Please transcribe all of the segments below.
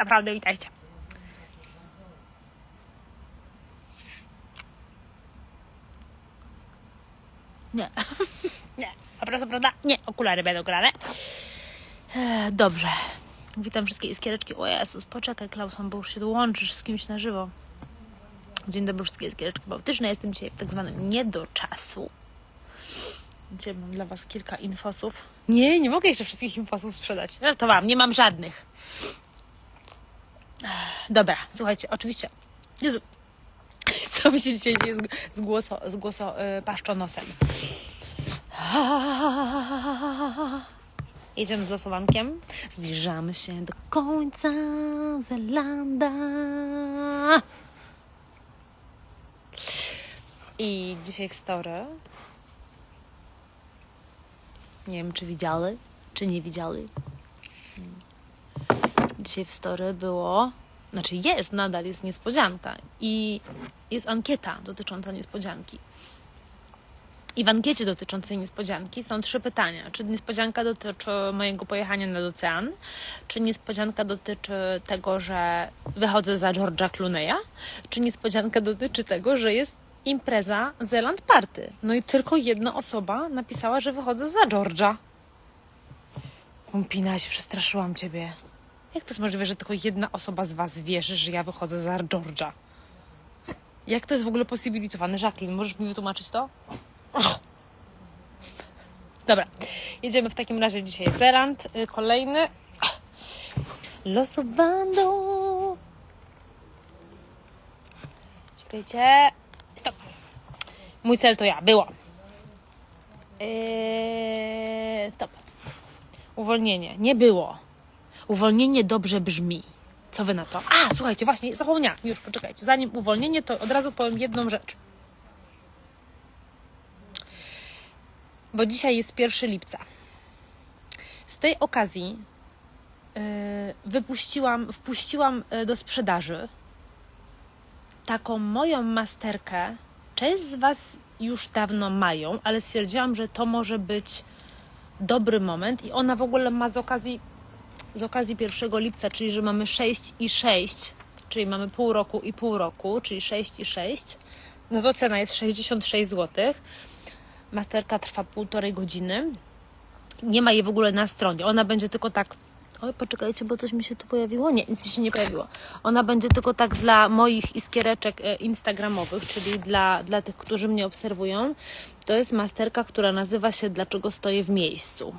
Naprawdę witajcie. Nie. Nie. A proszę, prawda? Nie. Okulary będą grane. E, Dobrze. Witam wszystkie iskiereczki. O Jezus, poczekaj Klauson, bo już się dołączysz z kimś na żywo. Dzień dobry wszystkie iskiereczki bałtyczne. Jestem dzisiaj w tak zwanym nie do czasu. Dzisiaj mam dla Was kilka infosów. Nie, nie mogę jeszcze wszystkich infosów sprzedać. No to Wam, nie mam żadnych. Dobra, słuchajcie, oczywiście. Jezu, co mi się dzisiaj dzieje z, głoso, z głoso, yy, paszczonosem? Jedziemy z losowankiem. Zbliżamy się do końca Zelanda. I dzisiaj w story. Nie wiem, czy widziały, czy nie widziały. Dzisiaj w story było, znaczy jest, nadal jest niespodzianka i jest ankieta dotycząca niespodzianki. I w ankiecie dotyczącej niespodzianki są trzy pytania. Czy niespodzianka dotyczy mojego pojechania nad ocean? Czy niespodzianka dotyczy tego, że wychodzę za George'a Clooney'a? Czy niespodzianka dotyczy tego, że jest impreza Zeland Party? No i tylko jedna osoba napisała, że wychodzę za George'a. Kumpina, się przestraszyłam ciebie. Jak to jest możliwe, że tylko jedna osoba z was wierzy, że ja wychodzę za George'a? Jak to jest w ogóle posibilitowane? Jacqueline, możesz mi wytłumaczyć to? Och. Dobra, jedziemy w takim razie dzisiaj Zeland. y, Kolejny. Losowando. Czekajcie. Stop. Mój cel to ja. Było. Yy, stop. Uwolnienie. Nie było. Uwolnienie dobrze brzmi. Co wy na to? A, słuchajcie, właśnie, zapomniałam. Już, poczekajcie. Zanim uwolnienie, to od razu powiem jedną rzecz. Bo dzisiaj jest 1 lipca. Z tej okazji yy, wypuściłam, wpuściłam yy, do sprzedaży taką moją masterkę. Część z Was już dawno mają, ale stwierdziłam, że to może być dobry moment i ona w ogóle ma z okazji z okazji 1 lipca, czyli że mamy 6 i 6, czyli mamy pół roku i pół roku, czyli 6 i 6, no to cena jest 66 zł. Masterka trwa półtorej godziny. Nie ma jej w ogóle na stronie. Ona będzie tylko tak. Oj, poczekajcie, bo coś mi się tu pojawiło. Nie, nic mi się nie pojawiło. Ona będzie tylko tak dla moich iskiereczek e, instagramowych, czyli dla, dla tych, którzy mnie obserwują. To jest masterka, która nazywa się Dlaczego stoję w miejscu.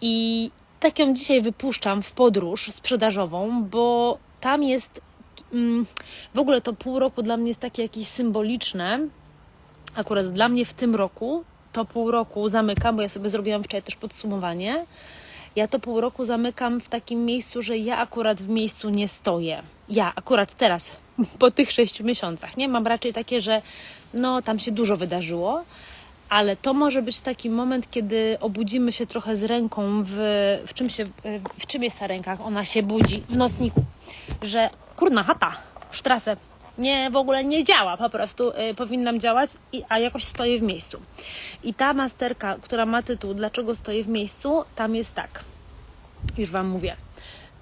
I tak ją dzisiaj wypuszczam w podróż sprzedażową, bo tam jest mm, w ogóle to pół roku dla mnie jest takie jakieś symboliczne. Akurat dla mnie w tym roku to pół roku zamykam, bo ja sobie zrobiłam wczoraj też podsumowanie. Ja to pół roku zamykam w takim miejscu, że ja akurat w miejscu nie stoję. Ja akurat teraz, po tych sześciu miesiącach, nie? Mam raczej takie, że no tam się dużo wydarzyło, ale to może być taki moment, kiedy obudzimy się trochę z ręką w, w czym się, w czym jest ta ręka, ona się budzi w nocniku, że kurna chata, sztrasę, nie, w ogóle nie działa, po prostu y, powinnam działać, i, a jakoś stoję w miejscu. I ta masterka, która ma tytuł Dlaczego stoję w miejscu, tam jest tak, już Wam mówię.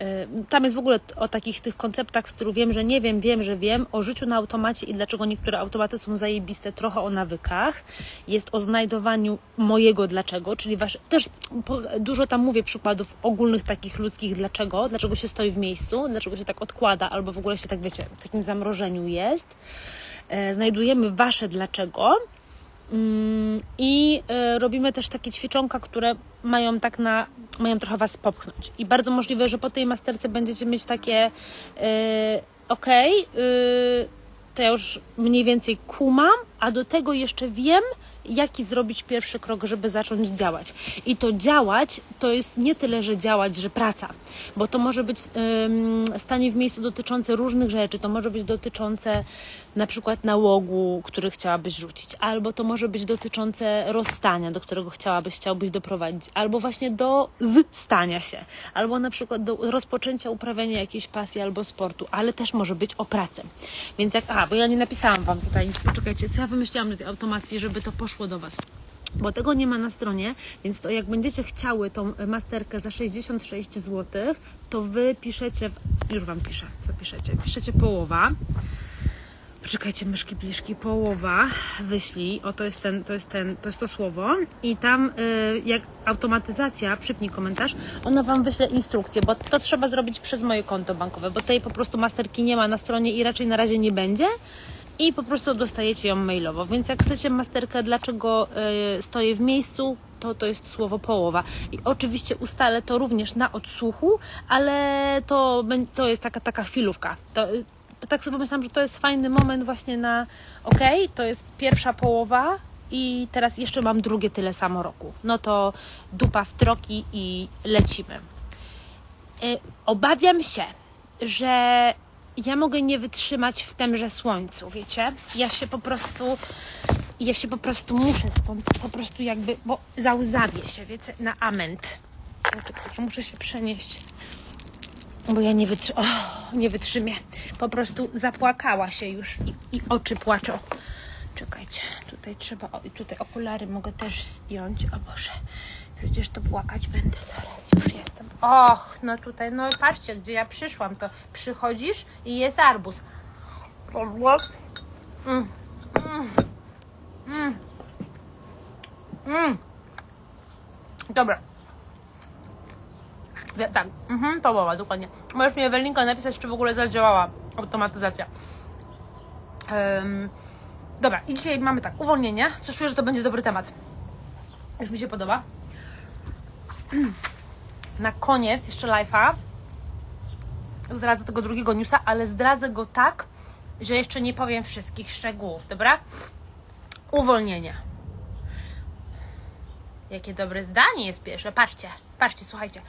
Y, Tam jest w ogóle o takich tych konceptach, z których wiem, że nie wiem, wiem, że wiem, o życiu na automacie i dlaczego niektóre automaty są zajebiste, trochę o nawykach. Jest o znajdowaniu mojego dlaczego, czyli wasz, też dużo tam mówię przykładów ogólnych takich ludzkich dlaczego, dlaczego się stoi w miejscu, dlaczego się tak odkłada, albo w ogóle się tak, wiecie, w takim zamrożeniu jest. E, Znajdujemy wasze dlaczego. Mm, I y, robimy też takie ćwiczonka, które mają tak na, mają trochę Was popchnąć. I bardzo możliwe, że po tej masterce będziecie mieć takie y, okej, y, to ja już mniej więcej kumam, a do tego jeszcze wiem, jaki zrobić pierwszy krok, żeby zacząć działać. I to działać to jest nie tyle, że działać, że praca, bo to może być stanie w miejscu dotyczące różnych rzeczy, to może być dotyczące na przykład nałogu, który chciałabyś rzucić, albo to może być dotyczące rozstania, do którego chciałabyś, chciałbyś doprowadzić, albo właśnie do stania się, albo na przykład do rozpoczęcia uprawiania jakiejś pasji albo sportu, ale też może być o pracę. Więc jak, aha, bo ja nie napisałam Wam tutaj nic, poczekajcie, co ja wymyśliłam do tej automacji, żeby to poszło do Was. bo tego nie ma na stronie, więc to jak będziecie chciały tą masterkę za 66 zł, to wy piszecie, już Wam piszę, co piszecie, piszecie połowa, Poczekajcie, myszki, pliszki, połowa, wyślij, o to jest ten, to jest ten, to jest to słowo i tam y, jak automatyzacja, przypnij komentarz, ona Wam wyśle instrukcję, bo to trzeba zrobić przez moje konto bankowe, bo tej po prostu masterki nie ma na stronie i raczej na razie nie będzie i po prostu dostajecie ją mailowo, więc jak chcecie masterkę, dlaczego y, stoję w miejscu, to to jest słowo połowa. I oczywiście ustalę to również na odsłuchu, ale to, to jest taka, taka chwilówka. To, y, tak sobie myślałam, że to jest fajny moment właśnie na ok, to jest pierwsza połowa i teraz jeszcze mam drugie tyle samo roku. No to dupa w troki i lecimy. Y, Obawiam się, że ja mogę nie wytrzymać w temże słońcu, wiecie? Ja się po prostu ja się po prostu muszę stąd po prostu jakby, bo załzawię się, wiecie, na ament. Czekajcie, muszę się przenieść bo ja nie, wytrzy- o, nie wytrzymię. Po prostu zapłakała się już i, i oczy płaczą. Czekajcie, tutaj trzeba, o, i tutaj okulary mogę też zdjąć. O Boże, przecież to płakać będę zaraz, już jestem. Och, no tutaj, no patrzcie, gdzie ja przyszłam, to przychodzisz i jest arbuz. Mm, mm, mm, mm. Dobra. Tak, mhm, połowa, dokładnie. Możesz mi Ewelinka napisać, czy w ogóle zadziałała automatyzacja. Em, dobra, i dzisiaj mamy tak, uwolnienie. Coś czuję, że to będzie dobry temat. Już mi się podoba. Na koniec jeszcze live'a zdradzę tego drugiego newsa, ale zdradzę go tak, że jeszcze nie powiem wszystkich szczegółów, dobra? Uwolnienie. Jakie dobre zdanie jest pierwsze. Patrzcie, patrzcie, słuchajcie.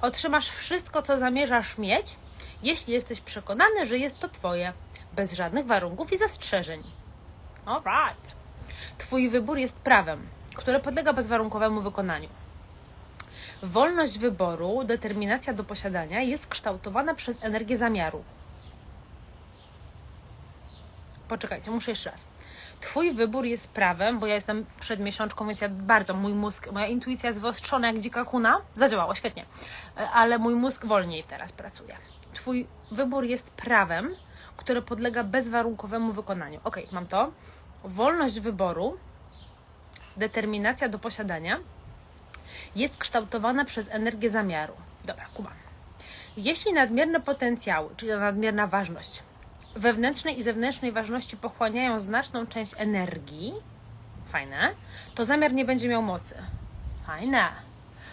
Otrzymasz wszystko, co zamierzasz mieć, jeśli jesteś przekonany, że jest to Twoje, bez żadnych warunków i zastrzeżeń. Alright. Twój wybór jest prawem, które podlega bezwarunkowemu wykonaniu. Wolność wyboru, determinacja do posiadania jest kształtowana przez energię zamiaru. Poczekajcie, muszę jeszcze raz. Twój wybór jest prawem, bo ja jestem przed miesiączką, więc ja bardzo, mój mózg, moja intuicja jest wyostrzona jak dzika kuna. Zadziałało, świetnie. Ale mój mózg wolniej teraz pracuje. Twój wybór jest prawem, które podlega bezwarunkowemu wykonaniu. Ok, mam to. Wolność wyboru, determinacja do posiadania jest kształtowana przez energię zamiaru. Dobra, Kuba. Jeśli nadmierne potencjały, czyli nadmierna ważność, wewnętrznej i zewnętrznej ważności pochłaniają znaczną część energii, fajne, to zamiar nie będzie miał mocy. Fajne.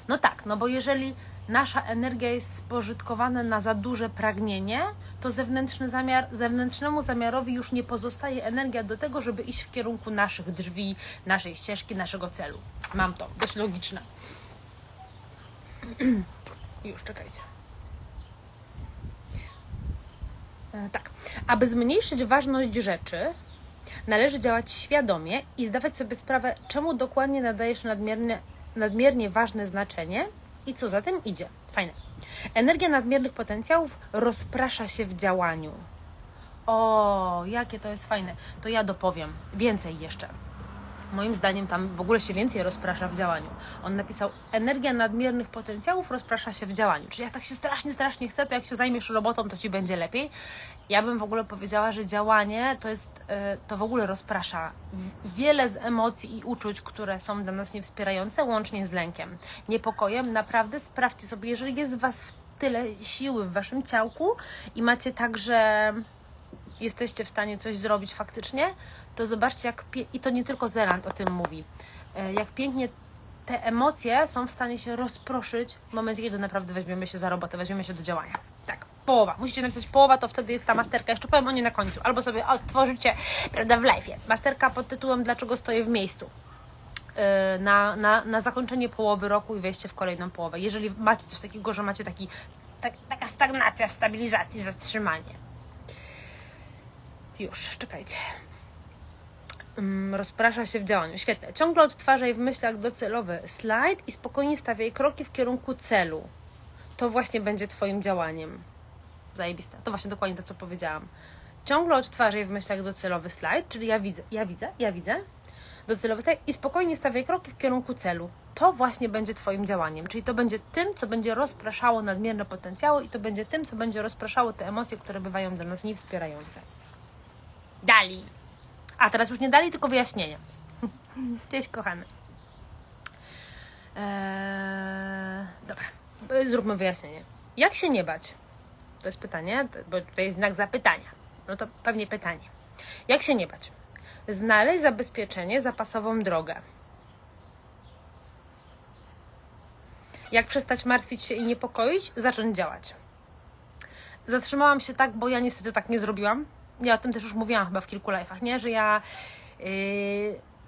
No tak, no bo jeżeli nasza energia jest spożytkowana na za duże pragnienie, to zewnętrzny zamiar, zewnętrznemu zamiarowi już nie pozostaje energia do tego, żeby iść w kierunku naszych drzwi, naszej ścieżki, naszego celu. Mam to, dość logiczne. już, czekajcie. E, Tak. Aby zmniejszyć ważność rzeczy, należy działać świadomie i zdawać sobie sprawę, czemu dokładnie nadajesz nadmiernie, nadmiernie ważne znaczenie i co za tym idzie. Fajne. Energia nadmiernych potencjałów rozprasza się w działaniu. O, jakie to jest fajne. To ja dopowiem. Więcej jeszcze. Moim zdaniem tam w ogóle się więcej rozprasza w działaniu. On napisał, energia nadmiernych potencjałów rozprasza się w działaniu. Czyli jak tak się strasznie, strasznie chce, to jak się zajmiesz robotą, to ci będzie lepiej. Ja bym w ogóle powiedziała, że działanie to jest, e, to w ogóle rozprasza wiele z emocji i uczuć, które są dla nas niewspierające, łącznie z lękiem, niepokojem. Naprawdę sprawdźcie sobie, jeżeli jest w Was tyle siły w Waszym ciałku i macie także jesteście w stanie coś zrobić faktycznie, to zobaczcie, jak i to nie tylko Zeland o tym mówi, e, jak pięknie te emocje są w stanie się rozproszyć w momencie, kiedy naprawdę weźmiemy się za robotę, weźmiemy się do działania. Tak, połowa. Musicie napisać połowa, to wtedy jest ta masterka. Jeszcze powiem o niej na końcu. Albo sobie odtworzycie, prawda, w live'ie. Masterka pod tytułem Dlaczego stoję w miejscu? Yy, Na, na, na zakończenie połowy roku i wejście w kolejną połowę. Jeżeli macie coś takiego, że macie taki, tak, taka stagnacja, stabilizacja, zatrzymanie. Już, czekajcie. Mm, rozprasza się w działaniu. Świetnie. Ciągle odtwarzaj w myślach docelowy slajd i spokojnie stawiaj kroki w kierunku celu. To właśnie będzie Twoim działaniem. Zajebiste. To właśnie dokładnie to, co powiedziałam. Ciągle odtwarzaj w myślach docelowy slajd, czyli ja widzę, ja widzę, ja widzę. docelowy stawiaj i spokojnie stawiaj kroki w kierunku celu. To właśnie będzie Twoim działaniem, czyli to będzie tym, co będzie rozpraszało nadmierne potencjały i to będzie tym, co będzie rozpraszało te emocje, które bywają dla nas niewspierające. Dali. A teraz już nie dali, tylko wyjaśnienia. Cześć, kochany. Eee, dobra, zróbmy wyjaśnienie. Jak się nie bać? To jest pytanie, bo tutaj jest znak zapytania. No to pewnie pytanie. Jak się nie bać? Znaleźć zabezpieczenie, zapasową drogę. Jak przestać martwić się i niepokoić? Zacząć działać. Zatrzymałam się tak, bo ja niestety tak nie zrobiłam. Ja o tym też już mówiłam chyba w kilku live'ach, nie? Że ja... Yy,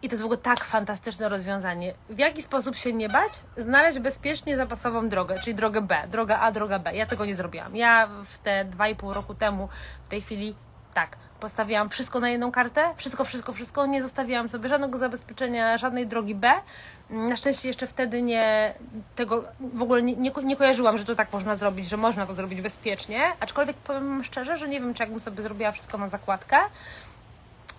I to jest w ogóle tak fantastyczne rozwiązanie. W jaki sposób się nie bać? Znaleźć bezpiecznie zapasową drogę, czyli drogę B, droga A, droga B. Ja tego nie zrobiłam. Ja w te 2,5 roku temu, w tej chwili tak, postawiłam wszystko na jedną kartę, wszystko, wszystko, wszystko, nie zostawiłam sobie żadnego zabezpieczenia, żadnej drogi B. Na szczęście jeszcze wtedy nie tego w ogóle nie, nie, nie kojarzyłam, że to tak można zrobić, że można to zrobić bezpiecznie. Aczkolwiek powiem szczerze, że nie wiem, czy jakbym sobie zrobiła wszystko na zakładkę,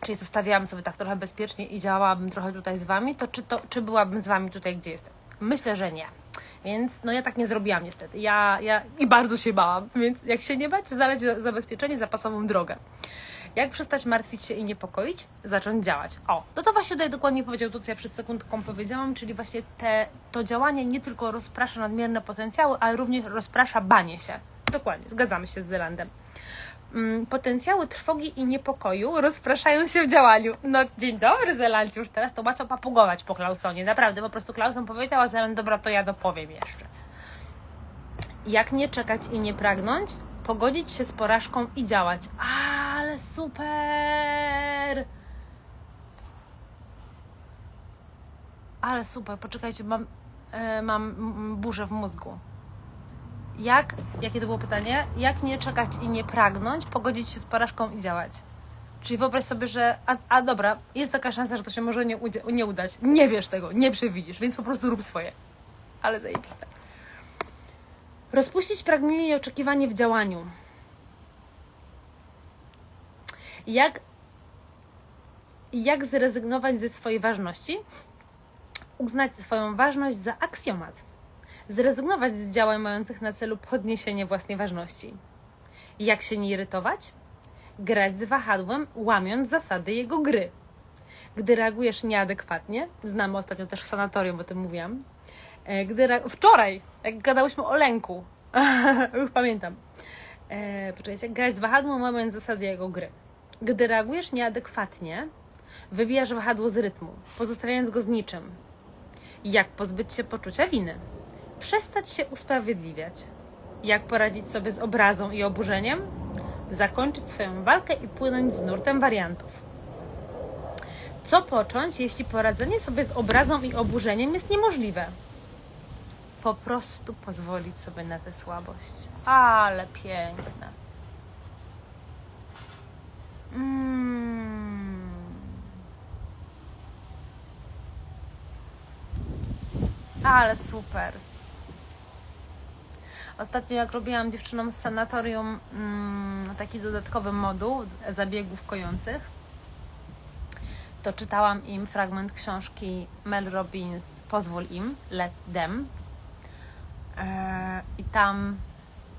czyli zostawiałam sobie tak trochę bezpiecznie i działałabym trochę tutaj z wami, to czy, to czy byłabym z wami tutaj, gdzie jestem? Myślę, że nie. Więc no ja tak nie zrobiłam niestety. Ja, ja i bardzo się bałam, więc jak się nie bać, znaleźć zabezpieczenie, zapasową drogę. Jak przestać martwić się i niepokoić? Zacząć działać. O, no to właśnie tutaj dokładnie powiedział to, co ja przed sekundką powiedziałam, czyli właśnie te, to działanie nie tylko rozprasza nadmierne potencjały, ale również rozprasza banie się. Dokładnie, zgadzamy się z Zelandem. Mm, potencjały trwogi i niepokoju rozpraszają się w działaniu. No dzień dobry Zelandzie, już teraz to ma co papugować po Klausonie. Naprawdę, po prostu Klauson powiedział, a Zeland, dobra, to ja dopowiem jeszcze. Jak nie czekać i nie pragnąć? Pogodzić się z porażką i działać. Super! Ale super, poczekajcie, mam, e, mam burzę w mózgu. Jak, jakie to było pytanie? Jak nie czekać i nie pragnąć, pogodzić się z porażką i działać? Czyli wyobraź sobie, że. A, a dobra, jest taka szansa, że to się może nie, nie udać. Nie wiesz tego, nie przewidzisz, więc po prostu rób swoje. Ale zajebiste. Rozpuścić pragnienie i oczekiwanie w działaniu. Jak, jak zrezygnować ze swojej ważności? Uznać swoją ważność za aksjomat. Zrezygnować z działań mających na celu podniesienie własnej ważności. Jak się nie irytować? Grać z wahadłem, łamiąc zasady jego gry. Gdy reagujesz nieadekwatnie, znamy ostatnio też w sanatorium o tym mówiłam, E, gdy wczoraj, jak gadałyśmy o lęku, już pamiętam. E, poczekajcie, grać z wahadłem, łamiąc zasady jego gry. Gdy reagujesz nieadekwatnie, wybijasz wahadło z rytmu, pozostawiając go z niczym. Jak pozbyć się poczucia winy? Przestać się usprawiedliwiać. Jak poradzić sobie z obrazą i oburzeniem? Zakończyć swoją walkę i płynąć z nurtem wariantów. Co począć, jeśli poradzenie sobie z obrazą i oburzeniem jest niemożliwe? po prostu pozwolić sobie na tę słabość. Ale piękne. Ale super. Ostatnio, jak robiłam dziewczynom z sanatorium mm, taki dodatkowy moduł zabiegów kojących, to czytałam im fragment książki Mel Robbins Pozwól im, Let Them, E, I tam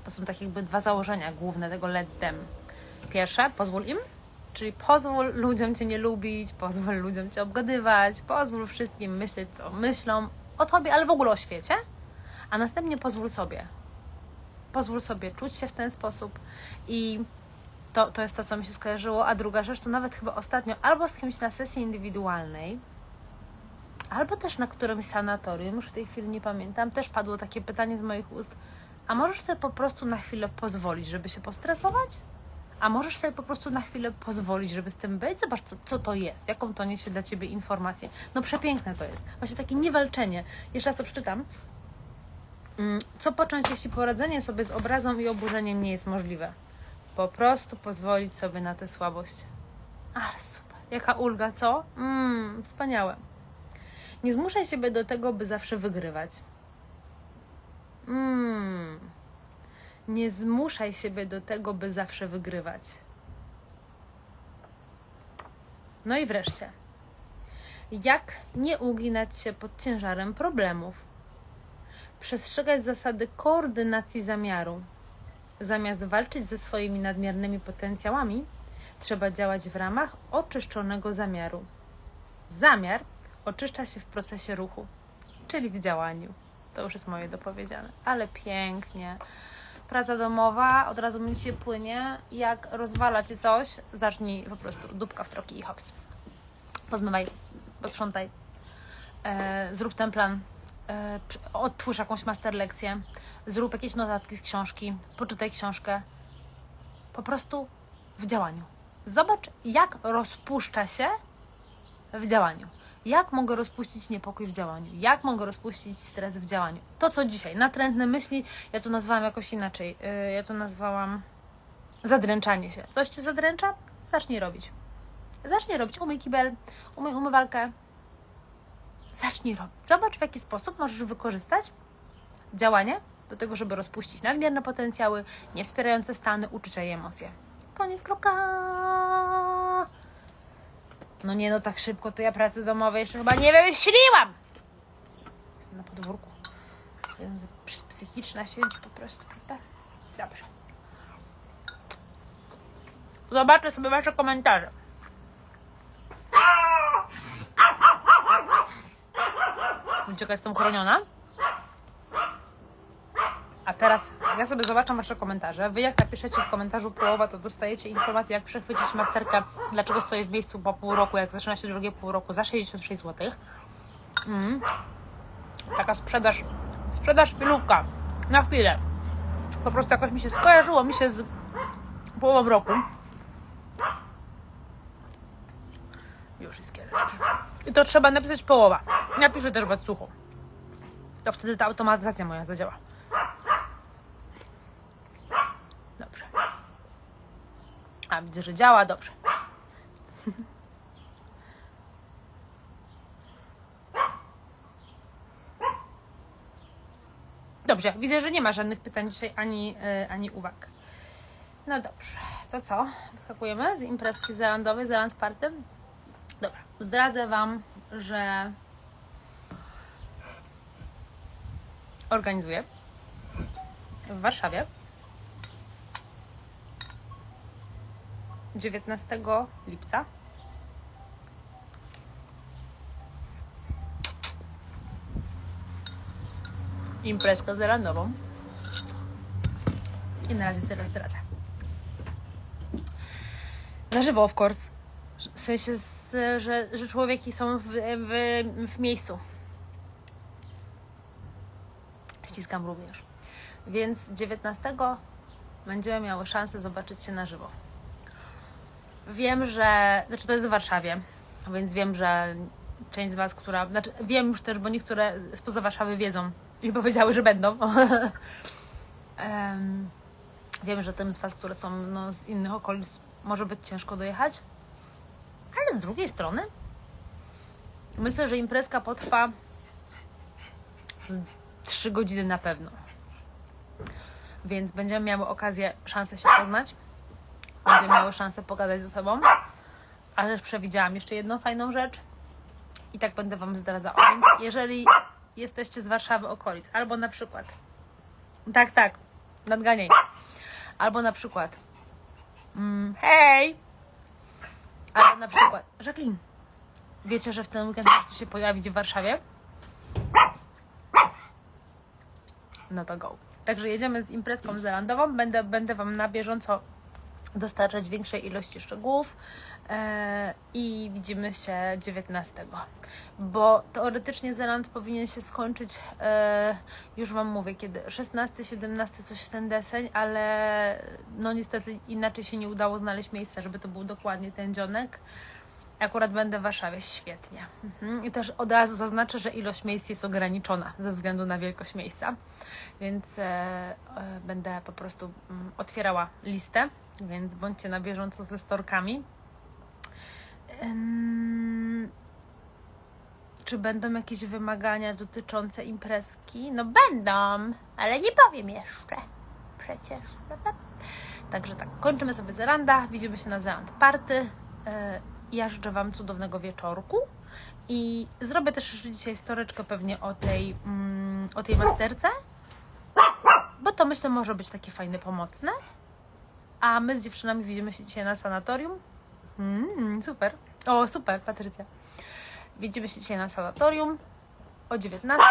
to są takie jakby dwa założenia główne tego let them. Pierwsze, pozwól im, czyli pozwól ludziom Cię nie lubić, pozwól ludziom Cię obgadywać, pozwól wszystkim myśleć, co myślą o Tobie, ale w ogóle o świecie. A następnie pozwól sobie. Pozwól sobie czuć się w ten sposób i to, to jest to, co mi się skojarzyło. A druga rzecz, to nawet chyba ostatnio albo z kimś na sesji indywidualnej, albo też na którymś sanatorium, już w tej chwili nie pamiętam, też padło takie pytanie z moich ust, a możesz sobie po prostu na chwilę pozwolić, żeby się postresować? A możesz sobie po prostu na chwilę pozwolić, żeby z tym być? Zobacz, co, co to jest, jaką to niesie dla Ciebie informację. No przepiękne to jest. Właśnie takie niewalczenie. Jeszcze raz to przeczytam. Mm, co począć, jeśli poradzenie sobie z obrazą i oburzeniem nie jest możliwe? Po prostu pozwolić sobie na tę słabość. Ale super. Jaka ulga, co? Mmm, wspaniałe. Nie zmuszaj siebie do tego, by zawsze wygrywać. Mm. Nie zmuszaj siebie do tego, by zawsze wygrywać. No i wreszcie. Jak nie uginać się pod ciężarem problemów? Przestrzegać zasady koordynacji zamiaru. Zamiast walczyć ze swoimi nadmiernymi potencjałami, trzeba działać w ramach oczyszczonego zamiaru. Zamiar oczyszcza się w procesie ruchu, czyli w działaniu. To już jest moje dopowiedziane, ale pięknie. Praca domowa, od razu mi się płynie. Jak rozwala cię coś, zacznij po prostu dupka w troki i hops. Pozmywaj, posprzątaj, e, zrób ten plan, e, odtwórz jakąś master lekcję, zrób jakieś notatki z książki, poczytaj książkę. Po prostu w działaniu. Zobacz, jak rozpuszcza się w działaniu. Jak mogę rozpuścić niepokój w działaniu? Jak mogę rozpuścić stres w działaniu? To, co dzisiaj, natrętne myśli, ja to nazwałam jakoś inaczej. Yy, Ja to nazwałam zadręczanie się. Coś cię zadręcza? Zacznij robić. Zacznij robić. Umyj kibel, umyj umywalkę. Zacznij robić. Zobacz, w jaki sposób możesz wykorzystać działanie do tego, żeby rozpuścić nadmierne potencjały, niewspierające stany, uczucia i emocje. Koniec kropka. No nie, no tak szybko to ja pracy domowej jeszcze chyba nie wymyśliłam. Na podwórku. Psychiczna siedzi po prostu, prawda? Dobrze. Zobaczę sobie wasze komentarze. Wiecie, jaka jestem chroniona? A teraz ja sobie zobaczę wasze komentarze. Wy jak napiszecie w komentarzu połowa, to dostajecie informację, jak przechwycić masterkę, dlaczego stoję w miejscu po pół roku, jak zaczyna się drugie pół roku za 66 zł. Mm. Taka sprzedaż, sprzedaż chwilówka, na chwilę. Po prostu jakoś mi się skojarzyło mi się z połową roku. Już jest kiereczki. I to trzeba napisać połowa. Napiszę też w odsłuchu. To wtedy ta automatyzacja moja zadziała. Dobrze. A widzę, że działa dobrze. Dobrze, widzę, że nie ma żadnych pytań dzisiaj ani, e, ani uwag. No dobrze, to co? Skakujemy z imprezki zelandowej, Zeland Party? Dobra, zdradzę Wam, że organizuję w Warszawie 19 lipca. Imprezkę zelandową i na razie teraz zdradzę. Na żywo of course. W sensie, z, że, że człowieki są w, w, w miejscu. Ściskam również. Więc 19 będziemy miały szansę zobaczyć się na żywo Wiem, że. Znaczy, to jest w Warszawie, więc wiem, że część z Was, która. Znaczy, wiem już też, bo niektóre spoza Warszawy wiedzą i powiedziały, że będą. Em, wiem, że tym z Was, które są no, z innych okolic, może być ciężko dojechać. Ale z drugiej strony, myślę, że imprezka potrwa z 3 godziny na pewno. Więc będziemy miały okazję, szansę się poznać będziemy miały szansę pogadać ze sobą. Ale też przewidziałam jeszcze jedną fajną rzecz i tak będę Wam zdradzała. Więc jeżeli jesteście z Warszawy okolic, albo na przykład, tak, tak, nadganiaj, albo na przykład, mm, hej, albo na przykład, Jacqueline, wiecie, że w ten weekend możecie się pojawić w Warszawie? No to go. Także jedziemy z imprezką zelandową. Będę, będę Wam na bieżąco dostarczać większej ilości szczegółów e, i widzimy się 19. Bo teoretycznie Zeland powinien się skończyć, e, już Wam mówię, kiedy 16, 17 coś w ten deseń, ale no niestety inaczej się nie udało znaleźć miejsca, żeby to był dokładnie ten dzionek. Akurat będę w Warszawie, świetnie. Mhm. I też od razu zaznaczę, że ilość miejsc jest ograniczona ze względu na wielkość miejsca, więc e, będę po prostu mm, otwierała listę, więc bądźcie na bieżąco ze storkami. Czy będą jakieś wymagania dotyczące imprezki? No będą, ale nie powiem jeszcze. Przecież? Także tak, kończymy sobie Zelanda, widzimy się na Zeland Party. E, Ja życzę Wam cudownego wieczorku i zrobię też jeszcze dzisiaj storeczkę pewnie o tej, mm, o tej masterce, bo to myślę może być takie fajne, pomocne. A my z dziewczynami widzimy się dzisiaj na sanatorium. Mm, super. O, super, Patrycja. Widzimy się dzisiaj na sanatorium o 19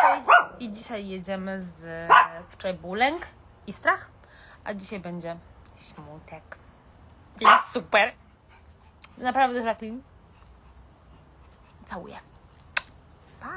i dzisiaj jedziemy z... Wczoraj był lęk i strach, a dzisiaj będzie smutek. Więc super. Naprawdę, Jacqueline. Całuję. Pa!